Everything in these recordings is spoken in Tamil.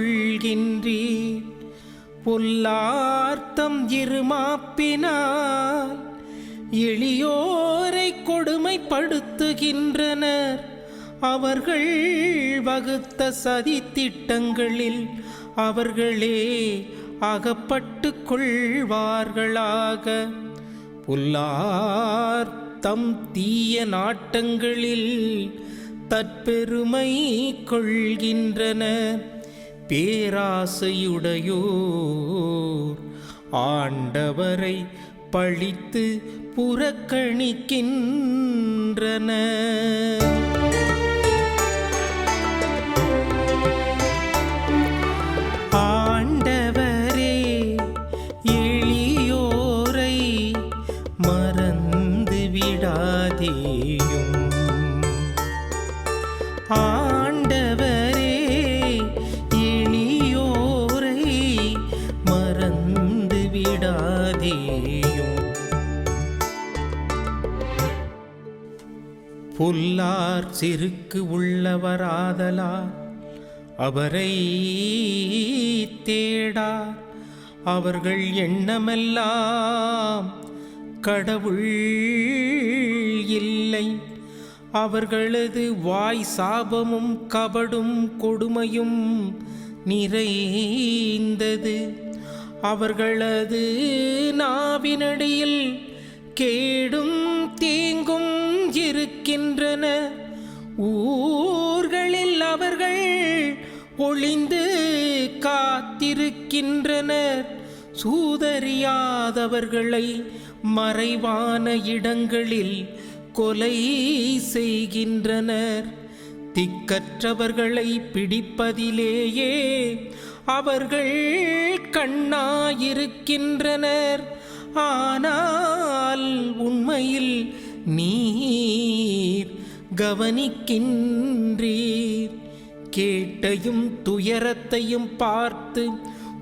கொள்கின்றீர் பொல்லார்த்தம் இருமாப்பினால் எளியோரை கொடுமைப்படுத்துகின்றனர். அவர்கள் வகுத்த சதி திட்டங்களில் அவர்களே அகப்பட்டு கொள்வார்களாக. புல்லார்த்தம் தீய நாட்டங்களில் தற்பெருமை கொள்கின்றனர். பேராசையுடையோர். ஆண்டவரை பழித்து புறக்கணிக்கின்றன விடாதேயும் புல்லார் செருக்கு உள்ளவராதலார் அவரை தேடா அவர்கள் எண்ணமெல்லாம் கடவுள் இல்லை. அவர்களது வாய் சாபமும் கபடும் கொடுமையும் நிறைந்தது. அவர்களது நாவினடியில் கேடும் தீங்கும் இருக்கின்றன. ஊர்களில் அவர்கள் ஒளிந்து காத்திருக்கின்றனர். சூதறியாதவர்களை மறைவான இடங்களில் கொலை செய்கின்றனர். திக்கற்றவர்களை பிடிப்பதிலேயே அவர்கள் கண்ணாயிருக்கின்றனர். ஆனால் உண்மையில் நீர் கவனிக்கின்றீர். கேட்டையும் துயரத்தையும் பார்த்து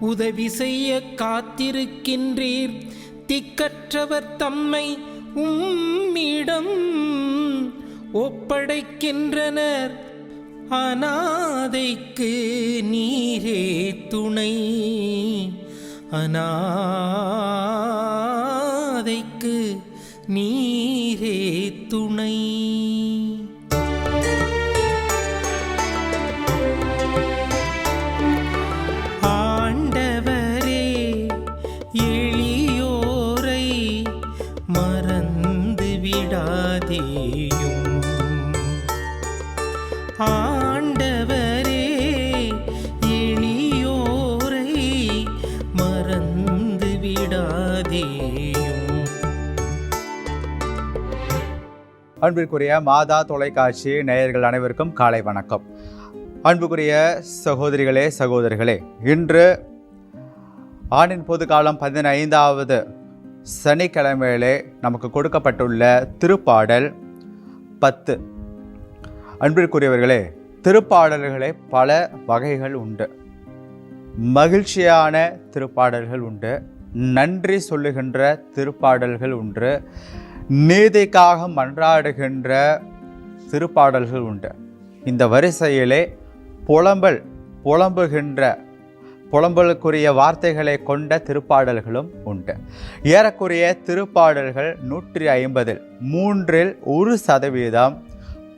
உதவி செய்ய காத்திருக்கின்றீர். திக்கற்றவர் தம்மை உம்மிடம் ஒப்படைக்கின்றனர். அநாதைக்கு நீரே துணை. அநாதைக்கு நீரே துணை. மறந்து விடாதேயும். ஆண்டவரே எளியோரை மறந்து விடாதேயும். அன்பிற்குரிய மாதா தொலைக்காட்சி நேயர்கள் அனைவருக்கும் காலை வணக்கம். அன்புக்குரிய சகோதரிகளே சகோதரிகளே இன்று ஆண்டின் பொதுக்காலம் பதினைந்தாவது சனிக்கிழமையிலே நமக்கு கொடுக்கப்பட்டுள்ள திருப்பாடல் பத்து. அன்பிற்குரியவர்களே திருப்பாடல்களே பல வகைகள் உண்டு. மகிழ்ச்சியான திருப்பாடல்கள் உண்டு. நன்றி சொல்லுகின்ற திருப்பாடல்கள் உண்டு. நீதிக்காக மன்றாடுகின்ற திருப்பாடல்கள் உண்டு. இந்த வரிசையிலே புலம்பல் புலம்புகின்ற புலம்பலுக்குரிய வார்த்தைகளை கொண்ட திருப்பாடல்களும் உண்டு. ஏறக்குறைய திருப்பாடல்கள் நூற்றி ஐம்பதில் மூன்றில் ஒரு சதவீதம்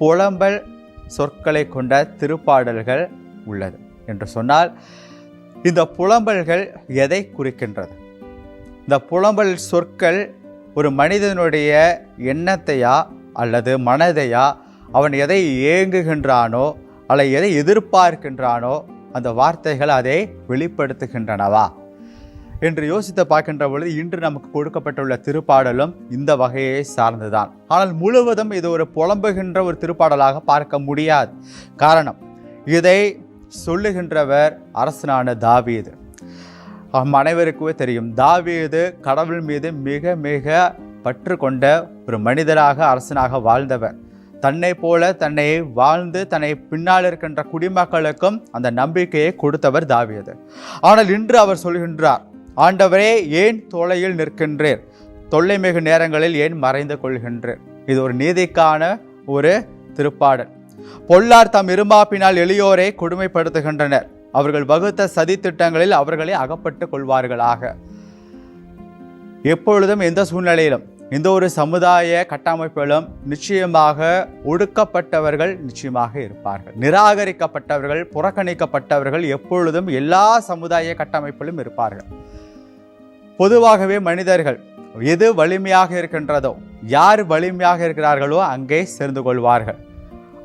புலம்பல் சொற்களை கொண்ட திருப்பாடல்கள் உள்ளது. என்று சொன்னால் இந்த புலம்பல்கள் எதை குறிக்கின்றது? இந்த புலம்பல் சொற்கள் ஒரு மனிதனுடைய எண்ணத்தையா அல்லது மனதையா? அவன் எதை ஏங்குகின்றானோ அல்ல எதை எதிர்பார்க்கின்றானோ அந்த வார்த்தைகள் அதை வெளிப்படுத்துகின்றனவா? என்று யோசித்து பார்க்கின்ற பொழுது இன்று நமக்கு கொடுக்கப்பட்டுள்ள திருப்பாடலும் இந்த வகையை சார்ந்துதான் ஆனால் முழுவதும் இது ஒரு புலம்புகின்ற ஒரு திருப்பாடலாக பார்க்க முடியாது. காரணம் இதை சொல்லுகின்றவர் அரசனான தாவீது. நம் அனைவருக்குமே தெரியும் தாவீது கடவுள் மீது மிக மிக பற்று கொண்ட ஒரு மனிதராக அரசனாக வாழ்ந்தவர். தன்னை போல தன்னை வாழ்ந்து தன்னை பின்னால் இருக்கின்ற குடிமக்களுக்கும் அந்த நம்பிக்கையை கொடுத்தவர் தாவியது ஆனால் இன்று அவர் சொல்கின்றார் ஆண்டவரே ஏன் தொலையில் நிற்கின்றீர்? தொல்லை மிகு நேரங்களில் ஏன் மறைந்து கொள்கின்றீர்? இது ஒரு நீதிக்கான ஒரு திருப்பாடல். பொல்லார் தம் இருமாப்பினால் எளியோரை கொடுமைப்படுத்துகின்றனர். அவர்கள் வகுத்த சதி திட்டங்களில் அவர்களை அகப்பட்டு கொள்வார்களாக. எப்பொழுதும் எந்த சூழ்நிலையிலும் எந்த ஒரு சமுதாய கட்டமைப்பிலும் நிச்சயமாக ஒடுக்கப்பட்டவர்கள் நிச்சயமாக இருப்பார்கள். நிராகரிக்கப்பட்டவர்கள் புறக்கணிக்கப்பட்டவர்கள் எப்பொழுதும் எல்லா சமுதாய கட்டமைப்பிலும் இருப்பார்கள். பொதுவாகவே மனிதர்கள் எது வலிமையாக இருக்கின்றதோ யார் வலிமையாக இருக்கிறார்களோ அங்கே சேர்ந்து கொள்வார்கள்.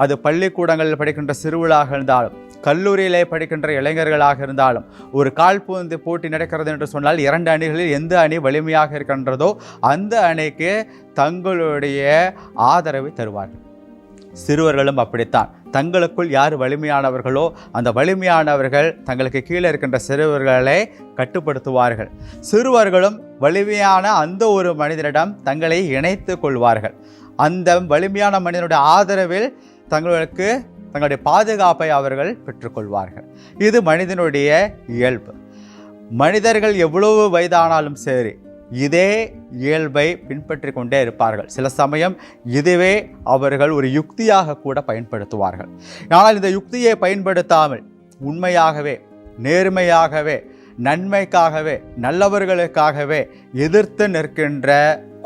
அது பள்ளிக்கூடங்களில் படிக்கின்ற சிறுவிழாக இருந்தாலும் கல்லூரியிலே படிக்கின்ற இளைஞர்களாக இருந்தாலும் ஒரு கால்பந்து போட்டி நடக்கிறது என்று சொன்னால் இரண்டு அணிகளில் எந்த அணி வலிமையாக இருக்கின்றதோ அந்த அணிக்கு தங்களுடைய ஆதரவை தருவார்கள். சிறுவர்களும் அப்படித்தான். தங்களுக்குள் யார் வலிமையானவர்களோ அந்த வலிமையானவர்கள் தங்களுக்கு கீழே இருக்கின்ற சிறுவர்களை கட்டுப்படுத்துவார்கள். சிறுவர்களும் வலிமையான அந்த ஒரு மனிதனிடம் தங்களை இணைத்து கொள்வார்கள். அந்த வலிமையான மனிதனுடைய ஆதரவில் தங்களுக்கு தங்களுடைய பாதுகாப்பை அவர்கள் பெற்றுக்கொள்வார்கள். இது மனிதனுடைய இயல்பு. மனிதர்கள் எவ்வளவு வயதானாலும் சரி இதே இயல்பை பின்பற்றி கொண்டே இருப்பார்கள். சில சமயம் இதுவே அவர்கள் ஒரு யுக்தியாக கூட பயன்படுத்துவார்கள். ஆனால் இந்த யுக்தியை பயன்படுத்தாமல் உண்மையாகவே நேர்மையாகவே நன்மைக்காகவே நல்லவர்களுக்காகவே எதிர்த்து நிற்கின்ற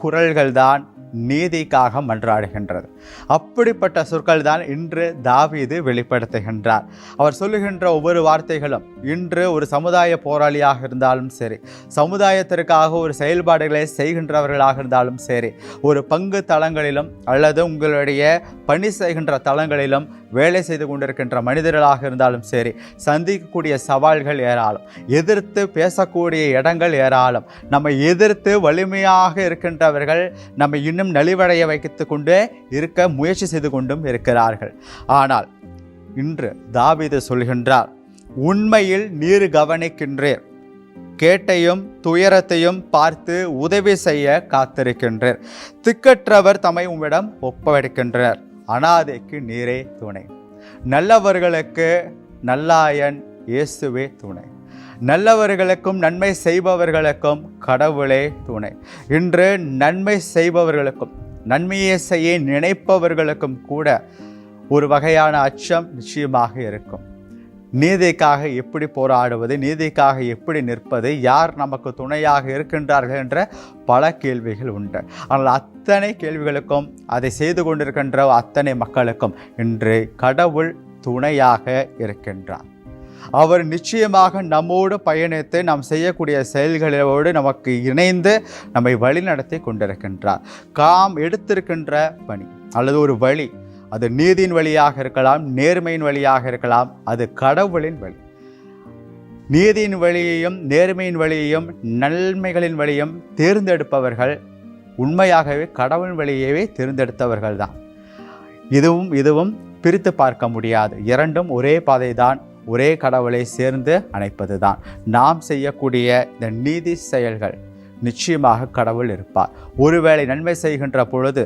குரல்கள்தான் நீதிக்காக மன்றாடுகின்றது. அப்படிப்பட்ட சொற்கள் தான் இன்று தாவீது வெளிப்படுத்துகின்றார். அவர் சொல்லுகின்ற ஒவ்வொரு வார்த்தைகளும் இன்று ஒரு சமுதாய போராளியாக இருந்தாலும் சரி சமுதாயத்திற்காக ஒரு செயல்பாடுகளை செய்கின்றவர்களாக இருந்தாலும் சரி ஒரு பங்கு தளங்களிலும் அல்லது உங்களுடைய பணி செய்கின்ற தளங்களிலும் வேலை செய்து கொண்டிருக்கின்ற மனிதர்களாக இருந்தாலும் சரி சந்திக்கக்கூடிய சவால்கள் ஏராளம். எதிர்த்து பேசக்கூடிய இடங்கள் ஏராளம். நம்ம எதிர்த்து வலிமையாக இருக்கின்றவர்கள் நம்ம இன்னும் நலிவடைய வைத்து கொண்டு இருக்க முயற்சி செய்து கொண்டும் இருக்கிறார்கள். ஆனால் இன்று தாவீது சொல்கின்றார் உண்மையில் நீர் கவனிக்கின்றேன் கேட்டையும் துயரத்தையும் பார்த்து உதவி செய்ய காத்திருக்கின்றேன் திக்கற்றவர் தம்மை உம்மிடம் ஒப்படைக்கின்றனர் அனாதைக்கு நீரே துணை. நல்லவர்களுக்கு நல்லாயன் இயேசுவே துணை. நல்லவர்களுக்கும் நன்மை செய்பவர்களுக்கும் கடவுளே துணை. இன்று நன்மை செய்பவர்களுக்கும் நன்மையை செய்ய நினைப்பவர்களுக்கும் கூட ஒரு வகையான அச்சம் நிச்சயமாக இருக்கும். நீதிக்காக எப்படி போராடுவது நீதிக்காக எப்படி நிற்பது யார் நமக்கு துணையாக இருக்கின்றார்கள் என்ற பல கேள்விகள் உண்டு. ஆனால் அத்தனை கேள்விகளுக்கும் அதை செய்து கொண்டிருக்கின்ற அத்தனை மக்களுக்கும் இன்று கடவுள் துணையாக இருக்கின்றார். அவர் நிச்சயமாக நம்மோடு பயணித்து நாம் செய்யக்கூடிய செயல்களோடு நமக்கு இணைந்து நம்மை வழிநடத்தி கொண்டிருக்கின்றார். காம் எடுத்திருக்கின்ற பணி அல்லது ஒரு வழி அது நீதியின் வழியாக இருக்கலாம் நேர்மையின் வழியாக இருக்கலாம் அது கடவுளின் வழி. நீதியின் வழியையும் நேர்மையின் வழியையும் நன்மைகளின் வழியும் தேர்ந்தெடுப்பவர்கள் உண்மையாகவே கடவுளின் வழியவே தேர்ந்தெடுத்தவர்கள் தான் இதுவும் இதுவும் பிரித்து பார்க்க முடியாது. இரண்டும் ஒரே பாதை தான் ஒரே கடவுளை சேர்ந்து அணைப்பது தான் நாம் செய்யக்கூடிய இந்த நீதி செயல்கள் நிச்சயமாக கடவுள் இருப்பார். ஒருவேளை நன்மை செய்கின்ற பொழுது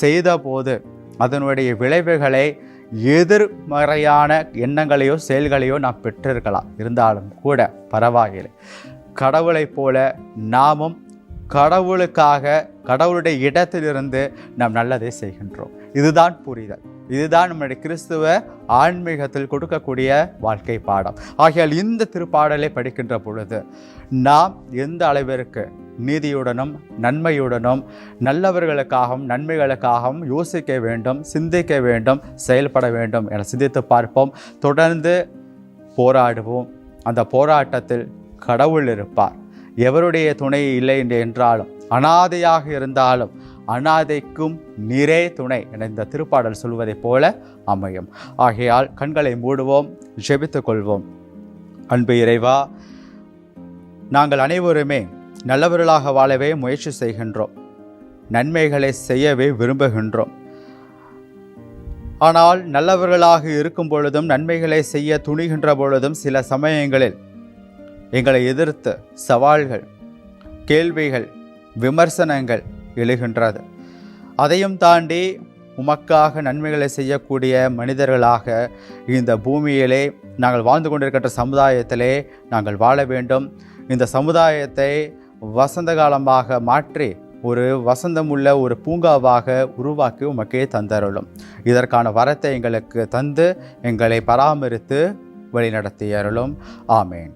செய்த போது அதனுடைய விளைவுகளை எதிர்மறையான எண்ணங்களையோ செயல்களையோ நாம் பெற்றிருக்கலாம். இருந்தாலும் கூட பரவாயில்லை. கடவுளைப் போல நாமும் கடவுளுக்காக கடவுளுடைய இடத்திலிருந்து நாம் நல்லதை செய்கின்றோம். இதுதான் புரிதல். இதுதான் நம்முடைய கிறிஸ்துவ ஆன்மீகத்தில் கொடுக்கக்கூடிய வாழ்க்கை பாடம். ஆகையால் இந்த திருப்பாடலை படிக்கின்ற பொழுது நாம் எந்த அளவிற்கு நீதியுடனும் நன்மையுடனும் நல்லவர்களுக்காகவும் நன்மைகளுக்காகவும் யோசிக்க வேண்டும் சிந்திக்க வேண்டும் செயல்பட வேண்டும் என சிந்தித்து பார்ப்போம். தொடர்ந்து போராடுவோம். அந்த போராட்டத்தில் கடவுள் இருப்பார். எவருடைய துணை இல்லை என்று என்றாலும் அனாதையாக இருந்தாலும் அனாதைக்கும் நீரே துணை என இந்த திருப்பாடல் சொல்வதைப் போல அமையும். ஆகையால் கண்களை மூடுவோம் ஜெபித்துக் கொள்வோம். அன்பு இறைவா நாங்கள் அனைவருமே நல்லவர்களாக வாழவே முயற்சி செய்கின்றோம். நன்மைகளை செய்யவே விரும்புகின்றோம். ஆனால் நல்லவர்களாக இருக்கும் பொழுதும் நன்மைகளை செய்ய துணிகின்ற பொழுதும் சில சமயங்களில் எங்களை எதிர்த்து சவால்கள் கேள்விகள் விமர்சனங்கள் எழுகின்றது. அதையும் தாண்டி உமக்காக நன்மைகளை செய்யக்கூடிய மனிதர்களாக இந்த பூமியிலே நாங்கள் வாழ்ந்து கொண்டிருக்கின்ற சமுதாயத்திலே நாங்கள் வாழ வேண்டும். இந்த சமுதாயத்தை வசந்த காலமாக மாற்றி ஒரு வசந்தமுள்ள ஒரு பூங்காவாக உருவாக்கி உமக்கே தந்தருளும். இதற்கான வரத்தை எங்களுக்கு தந்து எங்களை பராமரித்து வழிநடத்தி அருளும் ஆமேன்.